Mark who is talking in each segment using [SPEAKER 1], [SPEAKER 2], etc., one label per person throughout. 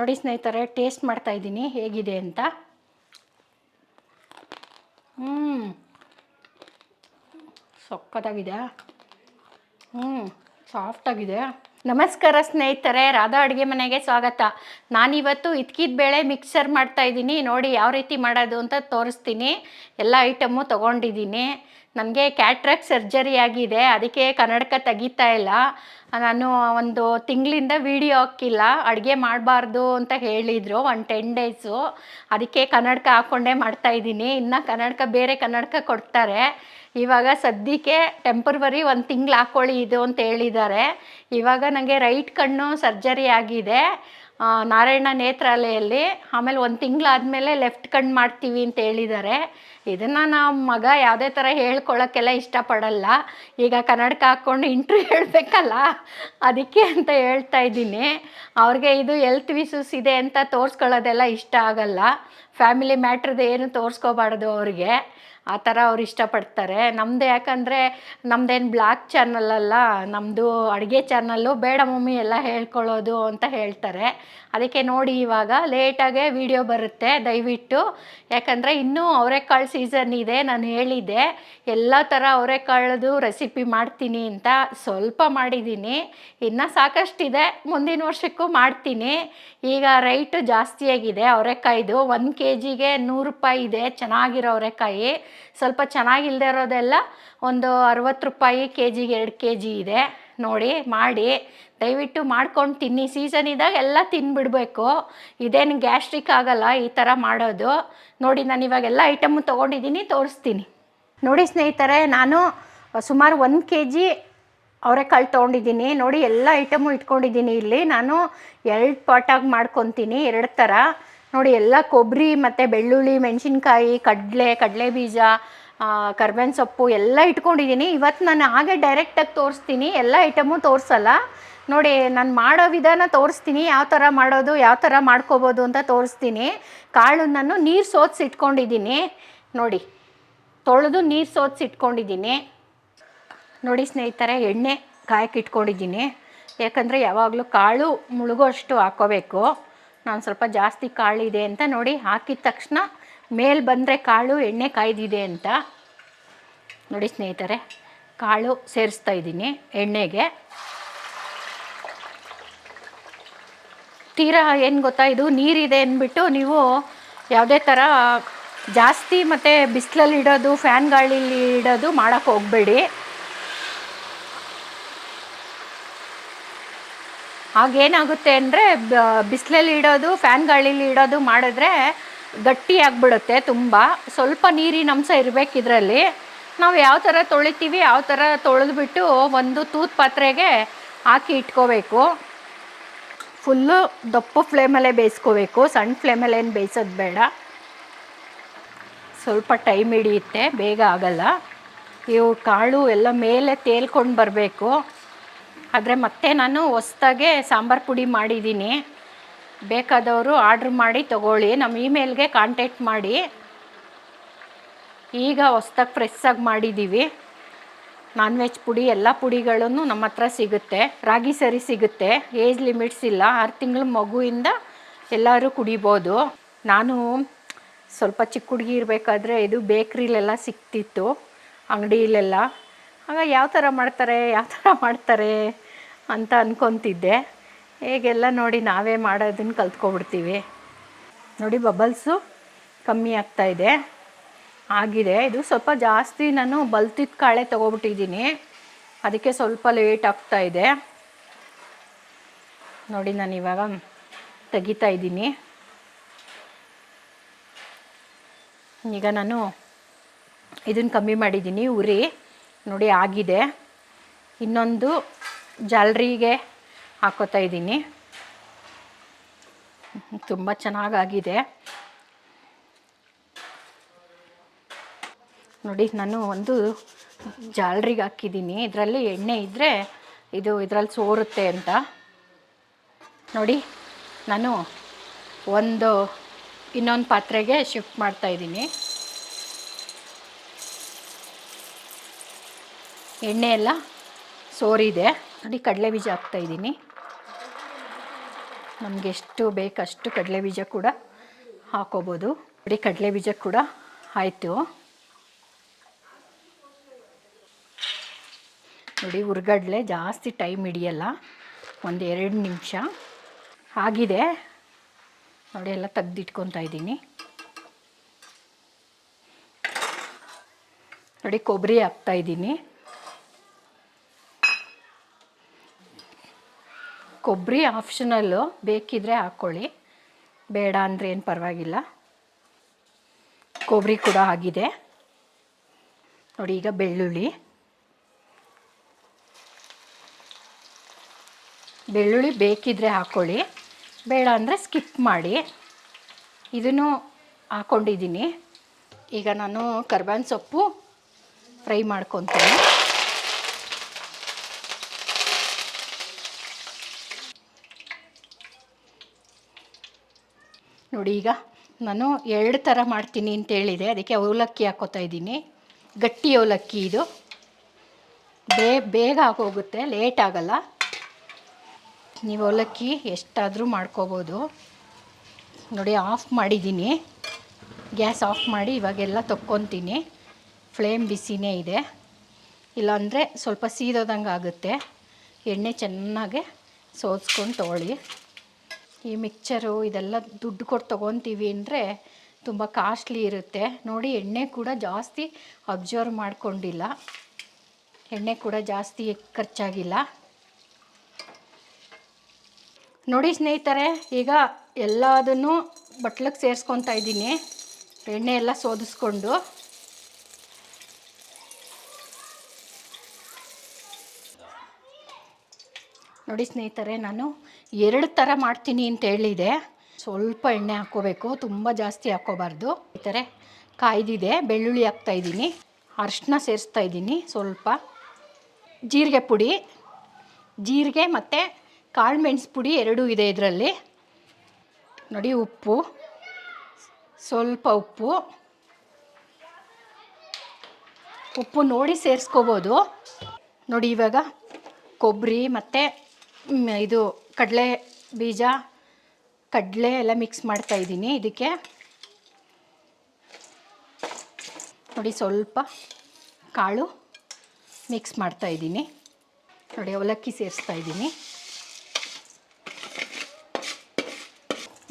[SPEAKER 1] ನೋಡಿ ಸ್ನೇಹಿತರೆ ಟೇಸ್ಟ್ ಮಾಡ್ತಾ ಇದ್ದೀನಿ. ಹೇಗಿದೆ ಅಂತ? ಹ್ಞೂ ಸೊಕ್ಕದಾಗಿದೆ ಹ್ಞೂ ಸಾಫ್ಟಾಗಿದೆ ನಮಸ್ಕಾರ ಸ್ನೇಹಿತರೆ, ರಾಧಾ ಅಡುಗೆ ಮನೆಗೆ ಸ್ವಾಗತ. ನಾನಿವತ್ತು ಇದ್ಕಿದ ಬೇಳೆ ಮಿಕ್ಸರ್ ಮಾಡ್ತಾ ಇದ್ದೀನಿ. ನೋಡಿ ಯಾವ ರೀತಿ ಮಾಡೋದು ಅಂತ ತೋರಿಸ್ತೀನಿ. ಎಲ್ಲ ಐಟಮು ತೊಗೊಂಡಿದ್ದೀನಿ. ನನಗೆ ಕ್ಯಾಟ್ರಾಕ್ ಸರ್ಜರಿ ಆಗಿದೆ. ಅದಕ್ಕೆ ಕನ್ನಡಕ ತೆಗಿತಾ ಇಲ್ಲ. ನಾನು ಒಂದು ತಿಂಗಳಿಂದ ವೀಡಿಯೋ ಹಾಕಿಲ್ಲ. ಅಡುಗೆ ಮಾಡಬಾರ್ದು ಅಂತ ಹೇಳಿದರು ಒಂದು ಟೆನ್ ಡೇಸು. ಅದಕ್ಕೆ ಕನ್ನಡಕ ಹಾಕ್ಕೊಂಡೇ ಮಾಡ್ತಾಯಿದ್ದೀನಿ ಇನ್ನು ಕನ್ನಡಕ ಬೇರೆ ಕನ್ನಡಕ ಕೊಡ್ತಾರೆ. ಇವಾಗ ಸದ್ಯಕ್ಕೆ ಟೆಂಪ್ರವರಿ ಒಂದು ತಿಂಗ್ಳು ಹಾಕ್ಕೊಳ್ಳಿ ಇದು ಅಂತ ಹೇಳಿದ್ದಾರೆ. ಇವಾಗ ನನಗೆ ರೈಟ್ ಕಣ್ಣು ಸರ್ಜರಿ ಆಗಿದೆ. ನಾರಾಯಣ ನೇತ್ರಾಲಯಲ್ಲಿ. ಆಮೇಲೆ ಒಂದು ತಿಂಗಳಾದಮೇಲೆ ಲೆಫ್ಟ್ ಕಣ್ಣು ಮಾಡ್ತೀವಿ ಅಂತ ಹೇಳಿದ್ದಾರೆ. ಇದನ್ನು ನಮ್ಮ ಮಗ ಯಾವುದೇ ಥರ ಹೇಳ್ಕೊಳ್ಳೋಕ್ಕೆಲ್ಲ ಇಷ್ಟಪಡಲ್ಲ. ಈಗ ಕನ್ನಡಕ ಹಾಕ್ಕೊಂಡು ಇಂಟ್ರ್ಯೂ ಹೇಳಬೇಕಲ್ಲ? ಅದಕ್ಕೆ ಅಂತ ಹೇಳ್ತಾ ಇದ್ದೀನಿ. ಅವ್ರಿಗೆ ಇದು ಎಲ್ತ್ ವಿಸೂಸ್ ಇದೆ ಅಂತ ತೋರಿಸ್ಕೊಳ್ಳೋದೆಲ್ಲ ಇಷ್ಟ ಆಗಲ್ಲ. ಫ್ಯಾಮಿಲಿ ಮ್ಯಾಟ್ರದ್ದು ಏನು ತೋರಿಸ್ಕೋಬಾರ್ದು ಅವ್ರಿಗೆ. ಆ ಥರ ಅವ್ರು ಇಷ್ಟಪಡ್ತಾರೆ. ನಮ್ಮದು ಯಾಕಂದರೆ ನಮ್ಮದೇನು ಬ್ಲಾಕ್ ಚಾನಲ್ ಅಲ್ಲ ನಮ್ಮದು ಅಡುಗೆ ಚಾನಲ್ಲು ಬೇಡ ಮಮ್ಮಿ ಎಲ್ಲ ಹೇಳ್ಕೊಳ್ಳೋದು ಅಂತ ಹೇಳ್ತಾರೆ. ಅದಕ್ಕೆ ನೋಡಿ ಇವಾಗ ಲೇಟಾಗೆ ವಿಡಿಯೋ ಬರುತ್ತೆ ದಯವಿಟ್ಟು. ಯಾಕಂದರೆ ಇನ್ನೂ ಅವರೆಕಾಳು ಸೀಸನ್ ಇದೆ, ನಾನು ಹೇಳಿದ್ದೆ. ಎಲ್ಲ ಥರ ಅವರೆಕಾಳದು ರೆಸಿಪಿ ಮಾಡ್ತೀನಿ ಅಂತ ಸ್ವಲ್ಪ ಮಾಡಿದ್ದೀನಿ. ಇನ್ನೂ ಸಾಕಷ್ಟಿದೆ, ಮುಂದಿನ ವರ್ಷಕ್ಕೂ ಮಾಡ್ತೀನಿ. ಈಗ ರೈಟು ಜಾಸ್ತಿಯಾಗಿದೆ ಅವರೆಕಾಯ್ದು. ಒಂದು ಕೆ ಜಿಗೆ ನೂರು ರೂಪಾಯಿ ಇದೆ, ಚೆನ್ನಾಗಿರೋ ಅವರೆಕಾಯಿ. ಸ್ವಲ್ಪ ಚೆನ್ನಾಗಿಲ್ಲದೆ ಇರೋದೆಲ್ಲ ಒಂದು ಅರವತ್ತು ರೂಪಾಯಿ ಕೆ ಜಿಗೆ ಎರಡು ಕೆ ಜಿ ಇದೆ. ನೋಡಿ, ಮಾಡಿ. ದಯವಿಟ್ಟು ಮಾಡ್ಕೊಂಡು ತಿನ್ನಿ. ಸೀಸನ್ ಇದ್ದಾಗ ಎಲ್ಲ ತಿನ್ಬಿಡ್ಬೇಕು. ಇದೇನು ಗ್ಯಾಸ್ಟ್ರಿಕ್ ಆಗಲ್ಲ ಈ ಥರ ಮಾಡೋದು. ನೋಡಿ, ನಾನು ಇವಾಗ ಎಲ್ಲ ಐಟಮು ತೊಗೊಂಡಿದ್ದೀನಿ, ತೋರಿಸ್ತೀನಿ. ನೋಡಿ ಸ್ನೇಹಿತರೆ, ನಾನು ಸುಮಾರು ಒಂದು ಕೆ ಜಿ ಅವರೆಕಾಳು ತೊಗೊಂಡಿದ್ದೀನಿ. ನೋಡಿ, ಎಲ್ಲ ಐಟಮು ಇಟ್ಕೊಂಡಿದ್ದೀನಿ ಇಲ್ಲಿ. ನಾನು ಎರಡು ಪಾಟಾಗಿ ಮಾಡ್ಕೊತೀನಿ, ಎರಡು ಥರ ನೋಡಿ, ಎಲ್ಲ ಕೊಬ್ಬರಿ ಮತ್ತು ಬೆಳ್ಳುಳ್ಳಿ, ಮೆಣಸಿನ್ಕಾಯಿ, ಕಡಲೆ ಕಡಲೆ ಬೀಜ ಕರ್ಬೇವಿನ ಸೊಪ್ಪು ಎಲ್ಲ ಇಟ್ಕೊಂಡಿದ್ದೀನಿ. ಇವತ್ತು ನಾನು ಹಾಗೆ ಡೈರೆಕ್ಟಾಗಿ ತೋರಿಸ್ತೀನಿ. ಎಲ್ಲ ಐಟಮು ತೋರಿಸಲ್ಲ. ನೋಡಿ, ನಾನು ಮಾಡೋ ವಿಧಾನ ತೋರಿಸ್ತೀನಿ. ಯಾವ ಥರ ಮಾಡೋದು, ಯಾವ ಥರ ಮಾಡ್ಕೋಬೋದು ಅಂತ ತೋರಿಸ್ತೀನಿ. ಕಾಳು ನಾನು ನೀರು ಸೋದಿಸಿ ಇಟ್ಕೊಂಡಿದ್ದೀನಿ. ನೋಡಿ, ತೊಳೆದು ನೀರು ಸೋದಿಸಿ ಇಟ್ಕೊಂಡಿದ್ದೀನಿ. ನೋಡಿ ಸ್ನೇಹಿತರೆ, ಎಣ್ಣೆ ಕಾಯಕ್ಕೆ ಇಟ್ಕೊಂಡಿದ್ದೀನಿ. ಯಾಕಂದರೆ ಯಾವಾಗಲೂ ಕಾಳು ಮುಳುಗೋಷ್ಟು ಹಾಕೋಬೇಕು. ನಾನು ಸ್ವಲ್ಪ ಜಾಸ್ತಿ ಕಾಳಿದೆ ಅಂತ ನೋಡಿ ಹಾಕಿದ ತಕ್ಷಣ ಮೇಲೆ ಬಂದರೆ ಕಾಳು, ಎಣ್ಣೆ ಕಾಯ್ದಿದೆ ಅಂತ. ನೋಡಿ ಸ್ನೇಹಿತರೆ, ಕಾಳು ಸೇರಿಸ್ತಾ ಇದ್ದೀನಿ ಎಣ್ಣೆಗೆ. ತೀರಾ ಏನು ಗೊತ್ತಾ, ಇದು ನೀರಿದೆ ಅಂದ್ಬಿಟ್ಟು ನೀವು ಯಾವುದೇ ಥರ ಜಾಸ್ತಿ ಮತ್ತು ಬಿಸಿಲಲ್ಲಿ ಇಡೋದು ಫ್ಯಾನ್ ಗಾಳಿಲಿ ಇಡೋದು ಮಾಡೋಕ್ಕೆ ಹೋಗಬೇಡಿ. ಆಗೇನಾಗುತ್ತೆ ಅಂದರೆ ಬಿಸಿಲಲ್ಲಿ ಇಡೋದು ಫ್ಯಾನ್ ಗಾಳಿಲಿ ಇಡೋದು ಮಾಡಿದ್ರೆ ಗಟ್ಟಿ ಆಗಿಬಿಡುತ್ತೆ ತುಂಬ. ಸ್ವಲ್ಪ ನೀರಿನ ಅಂಶ ಇರಬೇಕು ಇದರಲ್ಲಿ. ನಾವು ಯಾವ ಥರ ತೊಳಿತೀವಿ, ಯಾವ ಥರ ತೊಳೆದ್ಬಿಟ್ಟು ಒಂದು ತೂತ್ ಪಾತ್ರೆಗೆ ಹಾಕಿ ಇಟ್ಕೋಬೇಕು. ಫುಲ್ಲು ದಪ್ಪ ಫ್ಲೇಮಲ್ಲೇ ಬೇಯಿಸ್ಕೋಬೇಕು. ಸಣ್ಣ ಫ್ಲೇಮಲ್ಲೇನು ಬೇಯಿಸೋದು ಬೇಡ. ಸ್ವಲ್ಪ ಟೈಮ್ ಹಿಡಿಯುತ್ತೆ, ಬೇಗ ಆಗಲ್ಲ. ಇವು ಕಾಳು ಎಲ್ಲ ಮೇಲೆ ತೇಲ್ಕೊಂಡು ಬರಬೇಕು. ಆದರೆ ಮತ್ತೆ ನಾನು ಹೊಸ್ದಾಗೆ ಸಾಂಬಾರು ಪುಡಿ ಮಾಡಿದ್ದೀನಿ. ಬೇಕಾದವರು ಆರ್ಡ್ರ್ ಮಾಡಿ ತಗೊಳ್ಳಿ. ನಮ್ಮ ಇಮೇಲ್ಗೆ ಕಾಂಟ್ಯಾಕ್ಟ್ ಮಾಡಿ. ಈಗ ಹೊಸ್ದಾಗಿ ಫ್ರೆಶ್ಶಾಗಿ ಮಾಡಿದ್ದೀವಿ ನಾನ್ ವೆಜ್ ಪುಡಿ, ಎಲ್ಲ ಪುಡಿಗಳನ್ನು ನಮ್ಮ ಹತ್ರ ಸಿಗುತ್ತೆ. ರಾಗಿ ಸರಿ ಸಿಗುತ್ತೆ. ಏಜ್ ಲಿಮಿಟ್ಸ್ ಇಲ್ಲ. ಆರು ತಿಂಗಳ ಮಗುವಿಂದ ಎಲ್ಲರೂ ಕುಡಿಬೋದು. ನಾನು ಸ್ವಲ್ಪ ಚಿಕ್ಕ ಹುಡುಗಿ ಇರಬೇಕಾದ್ರೆ ಇದು ಬೇಕ್ರಿಲೆಲ್ಲ ಸಿಕ್ತಿತ್ತು, ಅಂಗಡಿಲೆಲ್ಲ. ಆಗ ಯಾವ ಥರ ಮಾಡ್ತಾರೆ, ಯಾವ ಥರ ಮಾಡ್ತಾರೆ ಅಂತ ಅನ್ಕೊತಿದ್ದೆ. ಹೇಗೆಲ್ಲ ನೋಡಿ ನಾವೇ ಮಾಡೋದನ್ನು ಕಲ್ತ್ಕೊಬಿಡ್ತೀವಿ. ನೋಡಿ ಬಬಲ್ಸು ಕಮ್ಮಿ ಆಗ್ತಾ ಇದೆ. ಆಗಿದೆ. ಇದು ಸ್ವಲ್ಪ ಜಾಸ್ತಿ ನಾನು ಬಲ್ತಿದ್ದ ಕಾಳೆ ತೊಗೊಬಿಟ್ಟಿದ್ದೀನಿ. ಅದಕ್ಕೆ ಸ್ವಲ್ಪ ಲೇಟ್ ಆಗ್ತಾ ಇದೆ. ನೋಡಿ ನಾನು ಇವಾಗ ತೆಗಿತಾ ಇದ್ದೀನಿ. ಈಗ ನಾನು ಇದನ್ನು ಕಮ್ಮಿ ಮಾಡಿದ್ದೀನಿ. ಉರಿ. ನೋಡಿ ಆಗಿದೆ. ಇನ್ನೊಂದು ಜಾಲ್ರಿಗೆ ಹಾಕೋತಾ ಇದ್ದೀನಿ. ತುಂಬ ಚೆನ್ನಾಗಾಗಿದೆ. ನೋಡಿ, ನಾನು ಒಂದು ಜಾಲ್ರಿಗೆ ಹಾಕಿದ್ದೀನಿ. ಇದರಲ್ಲಿ ಎಣ್ಣೆ ಇದ್ದರೆ ಇದು ಇದರಲ್ಲಿ ಸೋರುತ್ತೆ ಅಂತ. ನೋಡಿ, ನಾನು ಒಂದು, ಇನ್ನೊಂದು ಪಾತ್ರೆಗೆ ಶಿಫ್ಟ್ ಮಾಡ್ತಾ ಇದ್ದೀನಿ. ಎಣ್ಣೆ ಎಲ್ಲ ಸೋರಿದೆ. ನೋಡಿ, ಕಡಲೆ ಬೀಜ ಹಾಕ್ತಾ ಇದ್ದೀನಿ. ನಮಗೆ ಎಷ್ಟು ಬೇಕಷ್ಟು ಕಡಲೆ ಬೀಜ ಕೂಡ ಹಾಕೋಬೋದು. ನೋಡಿ, ಕಡಲೆ ಬೀಜ ಕೂಡ ಆಯಿತು. ನೋಡಿ, ಹುರ್ಗಡ್ಲೆ ಜಾಸ್ತಿ ಟೈಮ್ ಹಿಡಿಯಲ್ಲ, ಒಂದು ಎರಡು ನಿಮಿಷ. ಆಗಿದೆ. ನೋಡಿ, ಎಲ್ಲ ತೆಗ್ದಿಟ್ಕೊತಾ ಇದ್ದೀನಿ. ನೋಡಿ, ಕೊಬ್ಬರಿ ಹಾಕ್ತಾ ಕೊಬ್ಬರಿ ಆಪ್ಷನಲ್ಲು ಬೇಕಿದ್ರೆ ಹಾಕ್ಕೊಳ್ಳಿ. ಬೇಡ ಅಂದರೆ ಏನು ಪರವಾಗಿಲ್ಲ. ಕೊಬ್ಬರಿ ಕೂಡ ಆಗಿದೆ. ನೋಡಿ ಈಗ ಬೆಳ್ಳುಳ್ಳಿ. ಬೆಳ್ಳುಳ್ಳಿ ಬೇಕಿದ್ರೆ ಹಾಕ್ಕೊಳ್ಳಿ. ಬೇಡ ಅಂದರೆ ಸ್ಕಿಪ್ ಮಾಡಿ. ಇದನ್ನು ಹಾಕ್ಕೊಂಡಿದ್ದೀನಿ ಈಗ ನಾನು ಕರ್ಬೇವಿನ ಸೊಪ್ಪು ಫ್ರೈ ಮಾಡ್ಕೊತೀನಿ. ನೋಡಿ ಈಗ ನಾನು ಎರಡು ಥರ ಮಾಡ್ತೀನಿ ಅಂತ ಹೇಳಿದೆ. ಅದಕ್ಕೆ ಅವಲಕ್ಕಿ ಹಾಕೋತಾ ಇದ್ದೀನಿ. ಗಟ್ಟಿ ಅವಲಕ್ಕಿ ಇದು. ಬೇ, ಬೇಗ ಆಗೋಗುತ್ತೆ, ಲೇಟ್ ಆಗಲ್ಲ. ನೀವು ಅವಲಕ್ಕಿ ಎಷ್ಟಾದರೂ ಮಾಡ್ಕೋಬೋದು. ನೋಡಿ, ಆಫ್ ಮಾಡಿದ್ದೀನಿ. ಗ್ಯಾಸ್ ಆಫ್ ಮಾಡಿ ಇವಾಗೆಲ್ಲ ತೊಕ್ಕೊತೀನಿ. ಫ್ಲೇಮ್ ಬಿಸಿನೇ ಇದೆ. ಇಲ್ಲಾಂದರೆ ಸ್ವಲ್ಪ ಸೀದೋದಂಗೆ ಆಗುತ್ತೆ ಎಣ್ಣೆ ಚೆನ್ನಾಗೆ ಸೋಸ್ಕೊಂಡು ತೊಗೊಳ್ಳಿ. ಈ ಮಿಕ್ಚರು ಇದೆಲ್ಲ ದುಡ್ಡು ಕೊಟ್ಟು ತೊಗೊತೀವಿ ಅಂದರೆ ತುಂಬ ಕಾಸ್ಟ್ಲಿ ಇರುತ್ತೆ. ನೋಡಿ, ಎಣ್ಣೆ ಕೂಡ ಜಾಸ್ತಿ ಅಬ್ಸರ್ವ್ ಮಾಡಿಕೊಂಡಿಲ್ಲ. ಎಣ್ಣೆ ಕೂಡ ಜಾಸ್ತಿ ಖರ್ಚಾಗಿಲ್ಲ. ನೋಡಿ ಸ್ನೇಹಿತರೆ, ಈಗ ಎಲ್ಲದನ್ನು ಬಟ್ಲಿಗೆ ಸೇರಿಸ್ಕೊತಾ ಇದ್ದೀನಿ. ಎಣ್ಣೆ ಎಲ್ಲ ಸೋದಿಸ್ಕೊಂಡು. ನೋಡಿ ಸ್ನೇಹಿತರೆ, ನಾನು ಎರಡು ಥರ ಮಾಡ್ತೀನಿ ಅಂತ ಹೇಳಿದೆ. ಸ್ವಲ್ಪ ಎಣ್ಣೆ ಹಾಕ್ಕೋಬೇಕು, ತುಂಬ ಜಾಸ್ತಿ ಹಾಕ್ಕೋಬಾರ್ದು. ಈ ಥರ ಕಾಯ್ದಿದೆ, ಬೆಳ್ಳುಳ್ಳಿ ಹಾಕ್ತಾಯಿದ್ದೀನಿ ಅರ್ಶಿನ ಸೇರಿಸ್ತಾ ಇದ್ದೀನಿ ಸ್ವಲ್ಪ. ಜೀರಿಗೆ ಪುಡಿ, ಜೀರಿಗೆ ಮತ್ತು ಕಾಳು ಮೆಣಸು ಪುಡಿ ಎರಡೂ ಇದೆ ಇದರಲ್ಲಿ. ನೋಡಿ, ಉಪ್ಪು, ಸ್ವಲ್ಪ ಉಪ್ಪು. ಉಪ್ಪು ನೋಡಿ ಸೇರಿಸ್ಕೋಬೋದು. ನೋಡಿ, ಇವಾಗ ಕೊಬ್ಬರಿ ಮತ್ತು ಇದು ಕಡಲೆ ಬೀಜ, ಕಡಲೆ ಎಲ್ಲ ಮಿಕ್ಸ್ ಮಾಡ್ತಾ ಇದ್ದೀನಿ ಇದಕ್ಕೆ. ನೋಡಿ ಸ್ವಲ್ಪ ಕಾಳು ಮಿಕ್ಸ್ ಮಾಡ್ತಾ ಇದ್ದೀನಿ. ನೋಡಿ ಅವಲಕ್ಕಿ ಸೇರಿಸ್ತಾ ಇದ್ದೀನಿ.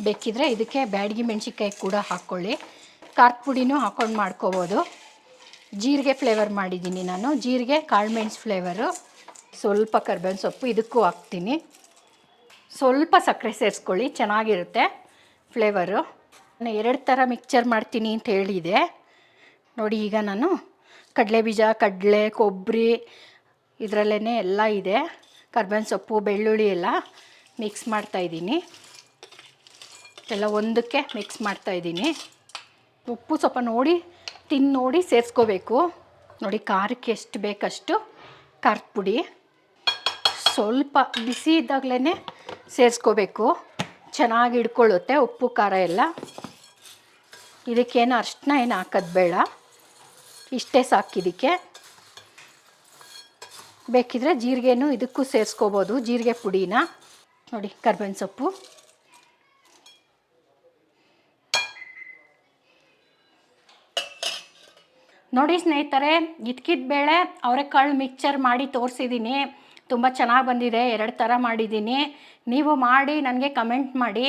[SPEAKER 1] ಬೇಕಿದ್ರೆ ಇದಕ್ಕೆ ಬ್ಯಾಡಗಿ ಮೆಣಸಿನ್ಕಾಯಿ ಕೂಡ ಹಾಕ್ಕೊಳ್ಳಿ ಖಾರದ ಪುಡಿನೂ ಹಾಕ್ಕೊಂಡು ಮಾಡ್ಕೋಬೋದು. ಜೀರಿಗೆ ಫ್ಲೇವರ್ ಮಾಡಿದ್ದೀನಿ ನಾನು. ಜೀರಿಗೆ, ಕಾಳು ಮೆಣಸು ಫ್ಲೇವರು ಸ್ವಲ್ಪ ಕರ್ಬೇವಿನ ಸೊಪ್ಪು ಇದಕ್ಕೂ ಹಾಕ್ತೀನಿ. ಸ್ವಲ್ಪ ಸಕ್ಕರೆ ಸೇರಿಸ್ಕೊಳ್ಳಿ, ಚೆನ್ನಾಗಿರುತ್ತೆ ಫ್ಲೇವರು. ನಾನು ಎರಡು ಥರ ಮಿಕ್ಚರ್ ಮಾಡ್ತೀನಿ ಅಂತ ಹೇಳಿದೆ. ನೋಡಿ, ಈಗ ನಾನು ಕಡಲೆ ಬೀಜ ಕಡಲೆ, ಕೊಬ್ಬರಿ ಇದರಲ್ಲೇ ಎಲ್ಲ ಇದೆ. ಕರ್ಬೇವಿನ ಸೊಪ್ಪು, ಬೆಳ್ಳುಳ್ಳಿ ಎಲ್ಲ ಮಿಕ್ಸ್ ಮಾಡ್ತಾಯಿದ್ದೀನಿ ಎಲ್ಲ ಒಂದಕ್ಕೆ ಮಿಕ್ಸ್ ಮಾಡ್ತಾಯಿದ್ದೀನಿ ಉಪ್ಪು ಸ್ವಲ್ಪ ನೋಡಿ ತಿಂದು ನೋಡಿ ಸೇರಿಸ್ಕೋಬೇಕು. ನೋಡಿ, ಖಾರಕ್ಕೆ ಎಷ್ಟು ಬೇಕಷ್ಟು ಖಾರದ ಪುಡಿ. ಸ್ವಲ್ಪ ಬಿಸಿ ಇದ್ದಾಗಲೇ ಸೇರಿಸ್ಕೋಬೇಕು. ಚೆನ್ನಾಗಿ ಹಿಡ್ಕೊಳ್ಳುತ್ತೆ ಉಪ್ಪು, ಖಾರ ಎಲ್ಲ. ಇದಕ್ಕೇನು ಅರ್ಶಿನ ಏನು ಹಾಕೋದು ಬೇಡ. ಇಷ್ಟೇ ಸಾಕಿದಕ್ಕೆ ಬೇಕಿದ್ರೆ ಜೀರಿಗೆನೂ ಇದಕ್ಕೂ ಸೇರಿಸ್ಕೋಬೋದು, ಜೀರಿಗೆ ಪುಡಿನ. ನೋಡಿ, ಕರ್ಬೇವಿನ ಸೊಪ್ಪು. ನೋಡಿ ಸ್ನೇಹಿತರೆ ಇದ್ಕಿದ ಬೇಳೆ ಅವರೆಕಾಳು ಮಿಕ್ಚರ್ ಮಾಡಿ ತೋರಿಸಿದ್ದೀನಿ. ತುಂಬ ಚೆನ್ನಾಗಿ ಬಂದಿದೆ, ಎರಡು ಥರ ಮಾಡಿದ್ದೀನಿ. ನೀವು ಮಾಡಿ, ನನಗೆ ಕಮೆಂಟ್ ಮಾಡಿ.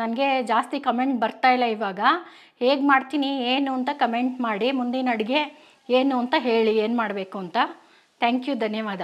[SPEAKER 1] ನನಗೆ ಜಾಸ್ತಿ ಕಮೆಂಟ್ ಬರ್ತಾ ಇಲ್ಲ ಇವಾಗ. ಹೇಗೆ ಮಾಡ್ತೀನಿ, ಏನು ಅಂತ ಕಮೆಂಟ್ ಮಾಡಿ, ಮುಂದಿನ ಅಡುಗೆ ಏನು ಅಂತ ಹೇಳಿ, ಏನು ಮಾಡಬೇಕು ಅಂತ. ಥ್ಯಾಂಕ್ ಯು ಧನ್ಯವಾದ.